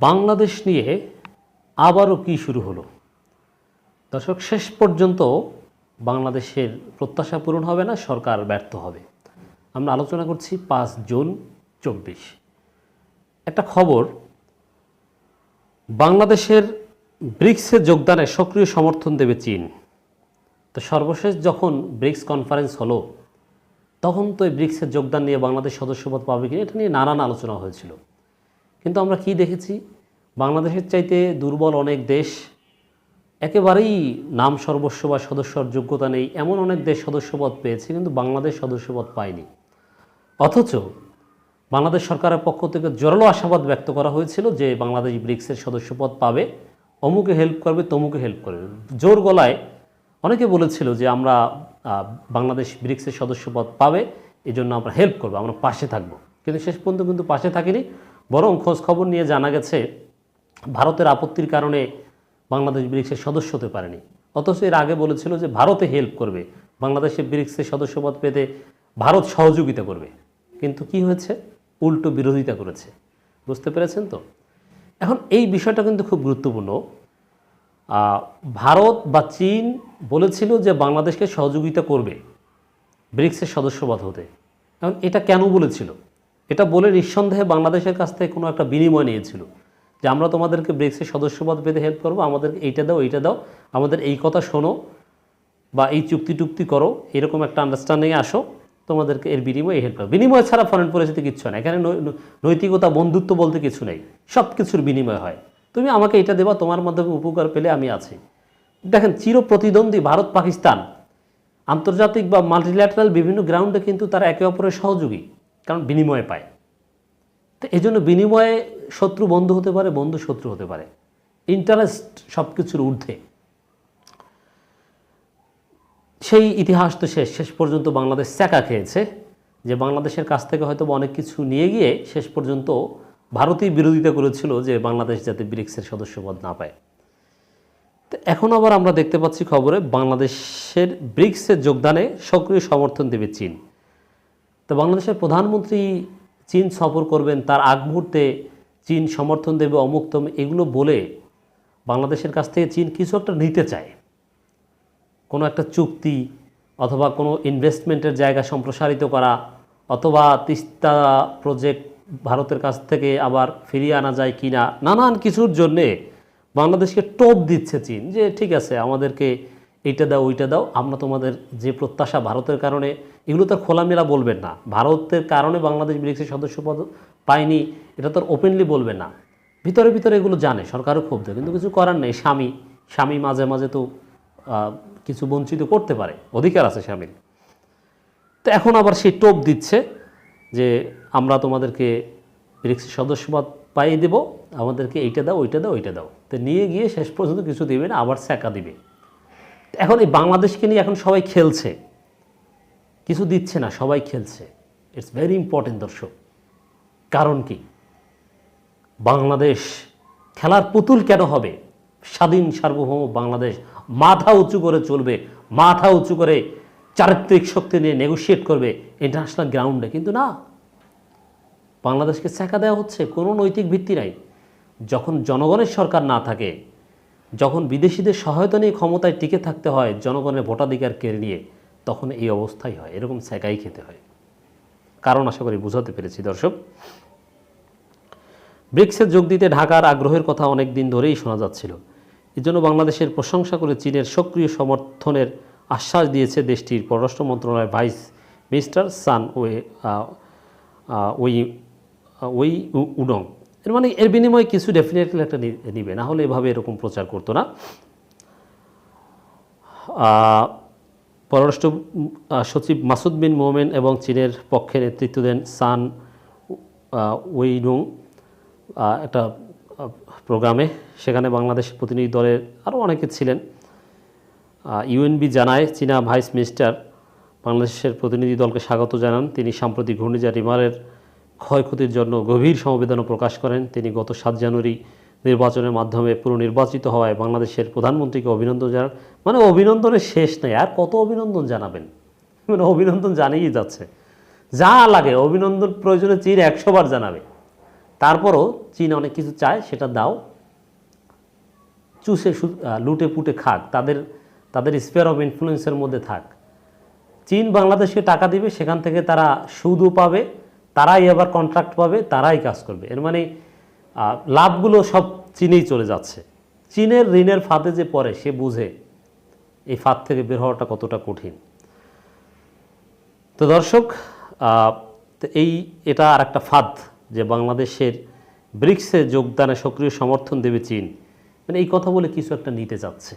বাংলাদেশ নিয়ে আবারও কি শুরু হলো? দর্শক, শেষ পর্যন্ত বাংলাদেশের প্রত্যাশা পূরণ হবে না, সরকার ব্যর্থ হবে। আমরা আলোচনা করছি পাঁচ জুন চব্বিশ। একটা খবর, বাংলাদেশের ব্রিক্সে যোগদানে সক্রিয় সমর্থন দেবে চীন। তো সর্বশেষ যখন ব্রিক্স কনফারেন্স হলো, তখন তো এই ব্রিক্সের যোগদান নিয়ে বাংলাদেশ সদস্যপদ পাবে কিনা, এটা নিয়ে নানান আলোচনা হয়েছিল। কিন্তু আমরা কি দেখেছি? বাংলাদেশের চাইতে দুর্বল অনেক দেশ একেবারেই নাম সর্বস্ব বা সদস্যর যোগ্যতা নেই। এমন অনেক দেশ সদস্যপদ পেয়েছে কিন্তু বাংলাদেশ সদস্যপদ পায়নি। অথচ বাংলাদেশ সরকারের পক্ষ থেকে জোরালো আশাবাদ ব্যক্ত করা হয়েছিল যে বাংলাদেশ ব্রিক্সের সদস্যপদ পাবে। অমুকে হেল্প করবে, তমুকে হেল্প করবে। জোর গলায় অনেকে বলেছিল যে আমরা বাংলাদেশ ব্রিক্সের সদস্যপদ পাবে এই জন্য আমরা হেল্প করব, আমরা পাশে থাকব। কিন্তু শেষ পর্যন্ত কিন্তু পাশে থাকিনি। বরং খোঁজ খবর নিয়ে জানা গেছে, ভারতের আপত্তির কারণে বাংলাদেশ ব্রিক্সের সদস্য হতে পারেনি। অথচ এর আগে বলেছিল যে ভারতে হেল্প করবে। বাংলাদেশের ব্রিক্সের সদস্যপদ পেতে ভারত সহযোগিতা করবে। কিন্তু কি হয়েছে? উল্টো বিরোধিতা করেছে। বুঝতে পেরেছেন তো? এখন এই বিষয়টা কিন্তু খুব গুরুত্বপূর্ণ। ভারত বা চীন বলেছিল যে বাংলাদেশকে সহযোগিতা করবে ব্রিক্সের সদস্যপদ হতে। এখন এটা কেন বলেছিল? এটা বলে নিঃসন্দেহে বাংলাদেশের কাছ থেকে কোনো একটা বিনিময় নিয়েছিল যে আমরা তোমাদেরকে ব্রিক্সের সদস্যপদ পেতে হেল্প করব, আমাদেরকে এইটা দাও এইটা দাও, আমাদের এই কথা শোনো বা এই চুক্তি টুক্তি করো, এরকম একটা আন্ডারস্ট্যান্ডিংয়ে আসো, তোমাদেরকে এর বিনিময়ে হেল্প করো। বিনিময় ছাড়া ফরেন পরিস্থিতি কিচ্ছু না এখানে নৈতিকতা, বন্ধুত্ব বলতে কিছু নেই। সব কিছুর বিনিময় হয়। তুমি আমাকে এটা দেবা, তোমার মাধ্যমে উপকার পেলে আমি আছি। দেখেন চির প্রতিদ্বন্দ্বী ভারত পাকিস্তান আন্তর্জাতিক বা মাল্টিল্যাটারাল বিভিন্ন গ্রাউন্ডে কিন্তু তারা একে অপরের সহযোগী। কারণ বিনিময়ে পায়। তো এই জন্য বিনিময়ে শত্রু বন্ধু হতে পারে, বন্ধু শত্রু হতে পারে। ইন্টারেস্ট সব কিছুর ঊর্ধ্বে। সেই ইতিহাস তো শেষ। শেষ পর্যন্ত বাংলাদেশ স্যাকা খেয়েছে। যে বাংলাদেশের কাছ থেকে হয়তো অনেক কিছু নিয়ে গিয়ে শেষ পর্যন্ত ভারতই বিরোধিতা করেছিল যে বাংলাদেশ যাতে ব্রিক্সের সদস্যপদ না পায়। তো এখন আবার আমরা দেখতে পাচ্ছি খবরে বাংলাদেশের ব্রিক্সের যোগদানে সক্রিয় সমর্থন দেবে চীন। তো বাংলাদেশের প্রধানমন্ত্রী চীন সফর করবেন, তার আগ মুহূর্তে চীন সমর্থন দেবে অমুক্তম এগুলো বলে বাংলাদেশের কাছ থেকে চীন কিছু একটা নিতে চায়। কোনো একটা চুক্তি অথবা কোনো ইনভেস্টমেন্টের জায়গা সম্প্রসারিত করা অথবা তিস্তা প্রজেক্ট ভারতের কাছ থেকে আবার ফিরিয়ে আনা যায় কি না নানান কিছুর জন্যে বাংলাদেশকে টোপ দিচ্ছে চীন যে, ঠিক আছে, আমাদেরকে এইটা দাও, ওইটা দাও, আমরা তোমাদের যে প্রত্যাশা ভারতের কারণে এগুলো তো আর খোলামেলা বলবেন না। ভারতের কারণে বাংলাদেশ ব্রিক্সের সদস্যপদ পায়নি, এটা তো ওপেনলি বলবে না। ভিতরে ভিতরে এগুলো জানে, সরকারও ক্ষুব্ধ কিন্তু কিছু করার নেই। স্বামী স্বামী মাঝে মাঝে তো কিছু বঞ্চিত করতে পারে, অধিকার আছে স্বামীর। তো এখন আবার সেই টোপ দিচ্ছে যে আমরা তোমাদেরকে ব্রিক্সের সদস্যপদ পাইয়ে দেব, আমাদেরকে এইটা দাও, ওইটা দাও ওইটা দাও। তো নিয়ে গিয়ে শেষ পর্যন্ত কিছু দেবে না, আবার স্যাকা দিবে। এখন এই বাংলাদেশকে নিয়ে এখন সবাই খেলছে। কিছু দিচ্ছে না, সবাই খেলছে। ইটস ভেরি ইম্পর্টেন্ট দর্শক। কারণ কি? বাংলাদেশ খেলার পুতুল কেন হবে? স্বাধীন, সার্বভৌম বাংলাদেশ মাথা উঁচু করে চলবে, মাথা উঁচু করে চারিত্রিক শক্তি নিয়ে নেগোশিয়েট করবে ইন্টারন্যাশনাল গ্রাউন্ডে কিন্তু না। বাংলাদেশকে ছেঁকা দেওয়া হচ্ছে, কোনো নৈতিক ভিত্তি নাই। যখন জনগণের সরকার না থাকে, যখন বিদেশিদের সহায়তা নিয়ে ক্ষমতায় টিকে থাকতে হয়, জনগণের ভোটাধিকার কেড়ে নিয়ে তখন এই অবস্থাই হয়, এরকম ছেঁকাই খেতে হয়। কারণ আশা করি বুঝাতে পেরেছি, দর্শক। ব্রিক্সে যোগ দিতে ঢাকার আগ্রহের কথা অনেক দিন ধরেই শোনা যাচ্ছিল। এজন্য বাংলাদেশের প্রশংসা করে চীনের সক্রিয় সমর্থনের আশ্বাস দিয়েছে দেশটির পররাষ্ট্র মন্ত্রণালয়ের ভাইস মিনিস্টার সান ওয়ে ওই ওই উডং এর মানে এর বিনিময়ে কিছু ডেফিনেটলি একটা নিবে, না হলে এভাবে এরকম প্রচার করতো না। পররাষ্ট্র সচিব মাসুদ বিন মোমেন এবং চীনের পক্ষে নেতৃত্ব দেন সান আহ, একটা প্রোগ্রামে। সেখানে বাংলাদেশ প্রতিনিধি দলের আরও অনেকে ছিলেন। ইউএনবি জানায় চীনা ভাইস মিনিস্টার বাংলাদেশের প্রতিনিধি দলকে স্বাগত জানান। তিনি সাম্প্রতিক ঘূর্ণিঝড় রিমারের ক্ষয়ক্ষতির জন্য গভীর সমবেদনা প্রকাশ করেন। তিনি গত সাত জানুয়ারি নির্বাচনের মাধ্যমে পুনর্নির্বাচিত হওয়ায় বাংলাদেশের প্রধানমন্ত্রীকে অভিনন্দন জানান। মানে অভিনন্দনের শেষ নেই, আর কত অভিনন্দন জানাবেন? মানে অভিনন্দন জানিয়েই যাচ্ছে। যা লাগে, অভিনন্দন প্রয়োজনে চীন একশোবার জানাবে। তারপরও চীন অনেক কিছু চায়, সেটা দাও। চুষে লুটে পুটে খাক, তাদের তাদের স্পেয়ার অফ ইনফ্লুয়েন্সের মধ্যে থাক। চীন বাংলাদেশকে টাকা দিবে, সেখান থেকে তারা সুদও পাবে, তারাই আবার কন্ট্রাক্ট পাবে, তারাই কাজ করবে। এর মানে লাভগুলো সব চীনেই চলে যাচ্ছে। চীনের ঋণের ফাঁদে যে পড়ে, সে বুঝে এই ফাঁদ থেকে বের হওয়াটা কতটা কঠিন। তো দর্শক এই, এটা আর একটা ফাঁদ যে বাংলাদেশের ব্রিক্সে যোগদানে সক্রিয় সমর্থন দেবে চীন। মানে এই কথা বলে কিছু একটা নিতে যাচ্ছে।